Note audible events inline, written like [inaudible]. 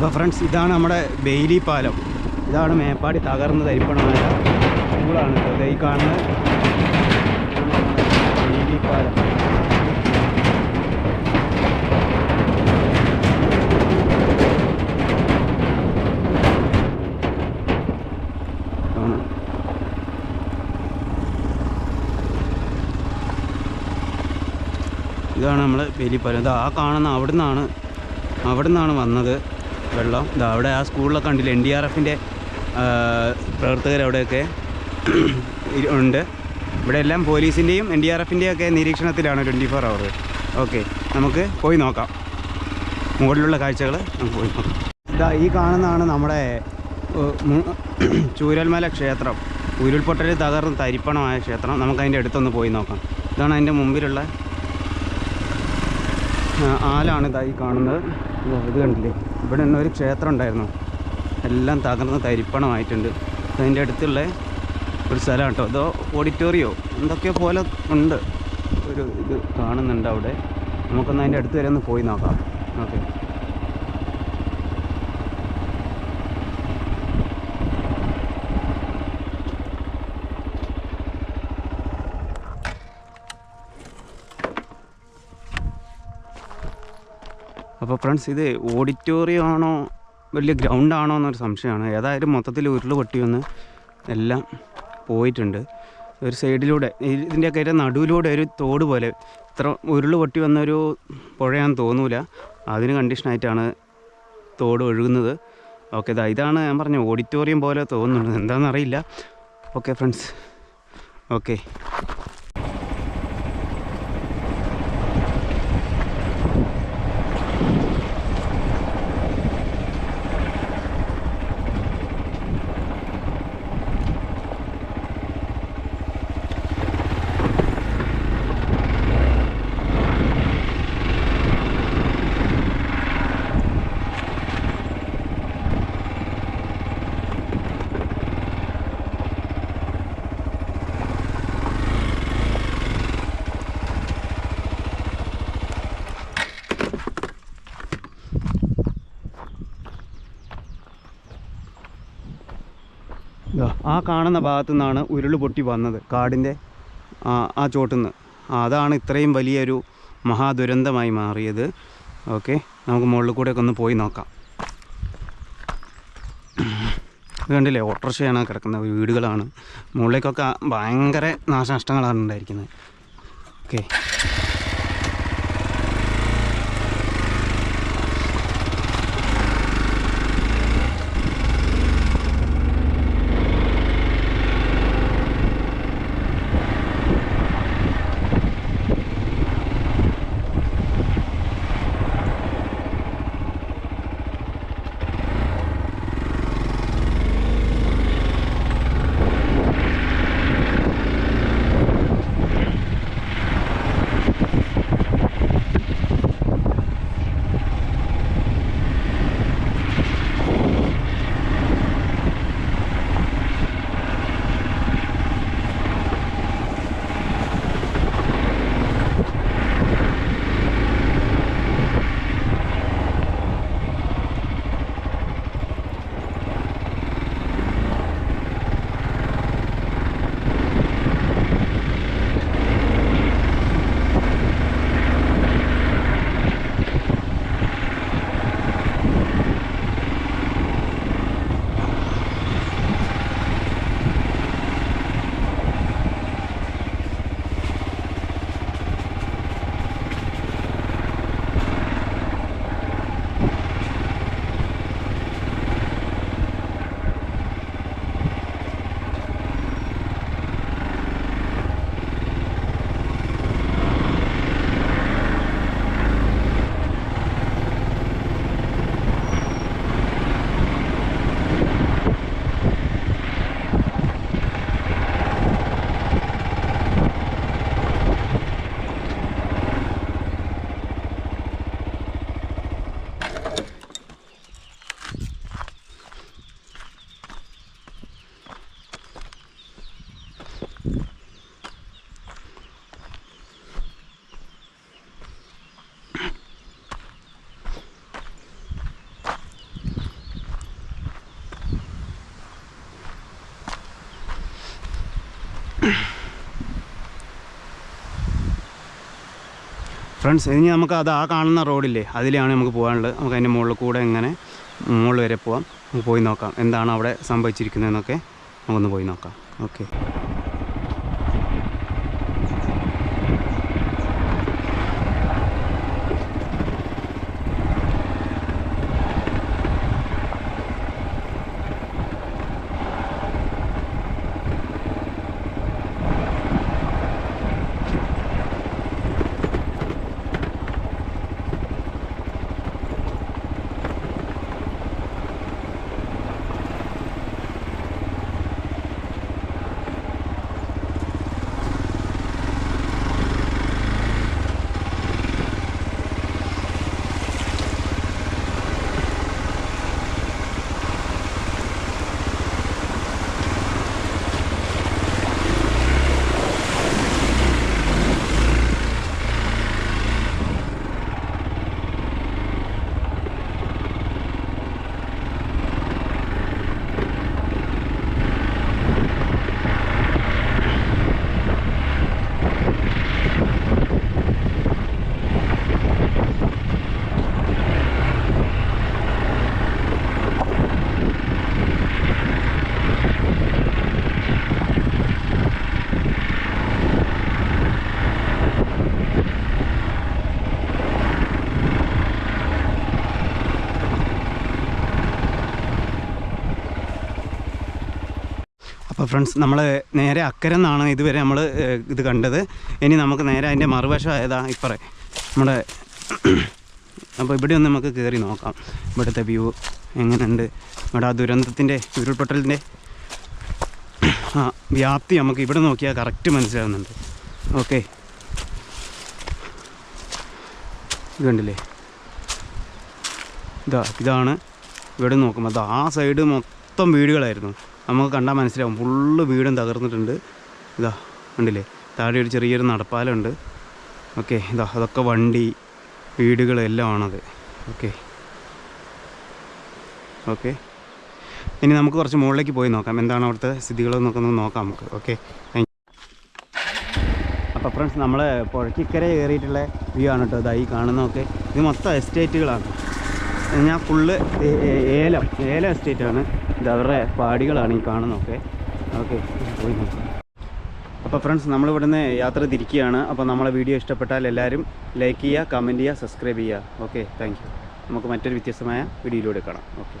അപ്പോൾ ഫ്രണ്ട്സ് ഇതാണ് നമ്മുടെ ബെയിലി പാലം. ഇതാണ് മേപ്പാടി തകർന്ന് തരിപ്പണമായ സ്കൂളാണ് ഈ കാണുന്നത് ബെയിലി പാലം. ഇതാണ് നമ്മൾ വേലിപ്പാലം ഇത് ആ കാണുന്ന അവിടെ നിന്നാണ് അവിടെ നിന്നാണ് വന്നത്. വെള്ളം. അവിടെ ആ സ്കൂളിലൊക്കെ കണ്ടില്ല എൻ ഡി ആർ എഫിന്റെ പ്രവർത്തകർ അവിടെയൊക്കെ ഉണ്ട്. ഇവിടെ എല്ലാം പോലീസിന്റെയും എൻ ഡി ആർ എഫിന്റെയും ഒക്കെ നിരീക്ഷണത്തിലാണ് ട്വന്റി ഫോർ അവർ ഓക്കെ നമുക്ക് പോയി നോക്കാം. മുകളിലുള്ള കാഴ്ചകൾ നമുക്ക് പോയി നോക്കാം. ഇതാ ഈ കാണുന്നതാണ് നമ്മുടെ ചൂരൽമല ക്ഷേത്രം. ഉരുൾപൊട്ടൽ തകർന്ന് തരിപ്പണമായ ക്ഷേത്രം. നമുക്കതിന്റെ അടുത്തൊന്ന് പോയി നോക്കാം. ഇതാണ് അതിന്റെ മുമ്പിലുള്ള ആലാണ് ഇതായി കാണുന്നത്. ഇതാ കണ്ടില്ലേ? ഇവിടെ നിന്ന് ഒരു ക്ഷേത്രം ഉണ്ടായിരുന്നു. എല്ലാം തകർന്ന് തരിപ്പണമായിട്ടുണ്ട്. അതിന്റെ അടുത്തുള്ള ഒരു സ്ഥലം കേട്ടോ അതോ ഓഡിറ്റോറിയോ? എന്തൊക്കെയോ പോലെ ഉണ്ട്. ഒരു ഇത് കാണുന്നുണ്ട് അവിടെ. നമുക്കൊന്ന് അതിന്റെ അടുത്ത് വരെ ഒന്ന് പോയി നോക്കാം. ഓക്കെ. അപ്പോൾ ഫ്രണ്ട്സ് ഇത് ഓഡിറ്റോറിയം ആണോ വലിയ ഗ്രൗണ്ട് ആണോ എന്നൊരു സംശയമാണ്. ഏതായാലും മൊത്തത്തിൽ ഉരുൾ പൊട്ടി വന്ന് എല്ലാം പോയിട്ടുണ്ട്. ഒരു സൈഡിലൂടെ ഇതിന്റെയൊക്കെ ഒരു നടുവിലൂടെ ഒരു തോട് പോലെ ഇത്ര ഉരുൾ പൊട്ടി വന്നൊരു പുഴയാന്ന് തോന്നൂല. അതിന് കണ്ടീഷനായിട്ടാണ് തോട് ഒഴുകുന്നത്. ഓക്കെ ഇതാ ഇതാണ് ഞാൻ പറഞ്ഞ ഓഡിറ്റോറിയം പോലെ തോന്നുന്നുണ്ട് എന്താണെന്നറിയില്ല ഓക്കെ ഫ്രണ്ട്സ് ഓക്കെ ആ കാണുന്ന ഭാഗത്തു നിന്നാണ് ഉരുൾ പൊട്ടി വന്നത് കാടിന്റെ ആ ചോട്ടുനിന്ന് അതാണ് ഇത്രയും വലിയൊരു മഹാദുരന്തമായി മാറിയത്. ഓക്കെ നമുക്ക് മുകളിൽ കൂടെ ഒക്കെ ഒന്ന് പോയി നോക്കാം. ഇത് കണ്ടില്ലേ ഓട്ടോറിക്ഷയാണ് കിടക്കുന്നത് വീടുകളാണ്. മുകളിലേക്കൊക്കെ ഭയങ്കര നാശനഷ്ടങ്ങളാണ് ഉണ്ടായിരിക്കുന്നത്. ഓക്കെ. ഫ്രണ്ട്സ് ഇനി നമുക്ക് അത് ആ കാണുന്ന റോഡില്ലേ അതിലാണ് നമുക്ക് പോകാനുള്ളത്. നമുക്ക് അതിന്റെ മുകളിൽ കൂടെ എങ്ങനെ മുകളിൽ വരെ പോവാം. നമുക്ക് പോയി നോക്കാം. എന്താണ് അവിടെ സംഭവിച്ചിരിക്കുന്നതെന്നൊക്കെ നമുക്കൊന്ന് പോയി നോക്കാം. ഓക്കെ. അപ്പോൾ ഫ്രണ്ട്സ് നമ്മൾ നേരെ അക്കരെ നിന്നാണ് ഇതുവരെ നമ്മൾ ഇത് കണ്ടത്. ഇനി നമുക്ക് നേരെ അതിന്റെ മറുവശം ഏതാ ഇപ്പറേ. നമ്മുടെ [clears throat] അപ്പോൾ ഇവിടെ ഒന്ന് നമുക്ക് കയറി നോക്കാം. ഇവിടുത്തെ വ്യൂ എങ്ങനെയുണ്ട്? ഇവിടെ ആ ദുരന്തത്തിന്റെ ഉരുൾപൊട്ടലിന്റെ [clears throat] ആ വ്യാപ്തി നമുക്ക് ഇവിടെ നോക്കിയാൽ കറക്റ്റ് മനസ്സിലാകുന്നുണ്ട് ഓക്കെ. ഇത് കണ്ടില്ലേ? ഇതാ ഇതാണ്. ഇവിടെ നോക്കുമ്പോൾ അത് ആ സൈഡ് മൊത്തം വീടുകളായിരുന്നു. നമുക്ക് കണ്ടാൽ മനസ്സിലാവും. ഫുള്ള് വീടും തകർന്നിട്ടുണ്ട്. ഇതാ കണ്ടില്ലേ? താഴെ ഒരു ചെറിയൊരു നടപ്പാലമുണ്ട്. ഓക്കെ ഇതാ അതൊക്കെ വണ്ടി വീടുകൾ എല്ലാം ആണത്. ഓക്കെ. ഓക്കെ. ഇനി നമുക്ക് കുറച്ച് മുകളിലേക്ക് പോയി നോക്കാം. എന്താണ് അവിടുത്തെ സ്ഥിതികളെന്നൊക്കെ ഒന്ന് നോക്കാം നമുക്ക്. ഓക്കെ. താങ്ക് അപ്പോൾ ഫ്രണ്ട്സ് നമ്മൾ പുഴയ്ക്കിക്കര കയറിയിട്ടുള്ള വ്യൂ ആണ് കേട്ടോ ഇതായി കാണുന്നതൊക്കെ. ഇത് മൊത്തം എസ്റ്റേറ്റുകളാണ് ഞാൻ ഫുള്ള് ഏലം ഏലം എസ്റ്റേറ്റാണ് ഇത് അവരുടെ പാടികളാണ് ഈ കാണുന്നതൊക്കെ. ഓക്കെ പോയി നോക്കാം. അപ്പോൾ ഫ്രണ്ട്സ് നമ്മളിവിടുന്ന് യാത്ര തിരിക്കുകയാണ്. അപ്പോൾ നമ്മളെ വീഡിയോ ഇഷ്ടപ്പെട്ടാൽ എല്ലാവരും ലൈക്ക് ചെയ്യുക കമന്റ് ചെയ്യുക സബ്സ്ക്രൈബ് ചെയ്യുക. ഓക്കെ താങ്ക് നമുക്ക് മറ്റൊരു വ്യത്യസ്തമായ വീഡിയോയിലൂടെ കാണാം. ഓക്കെ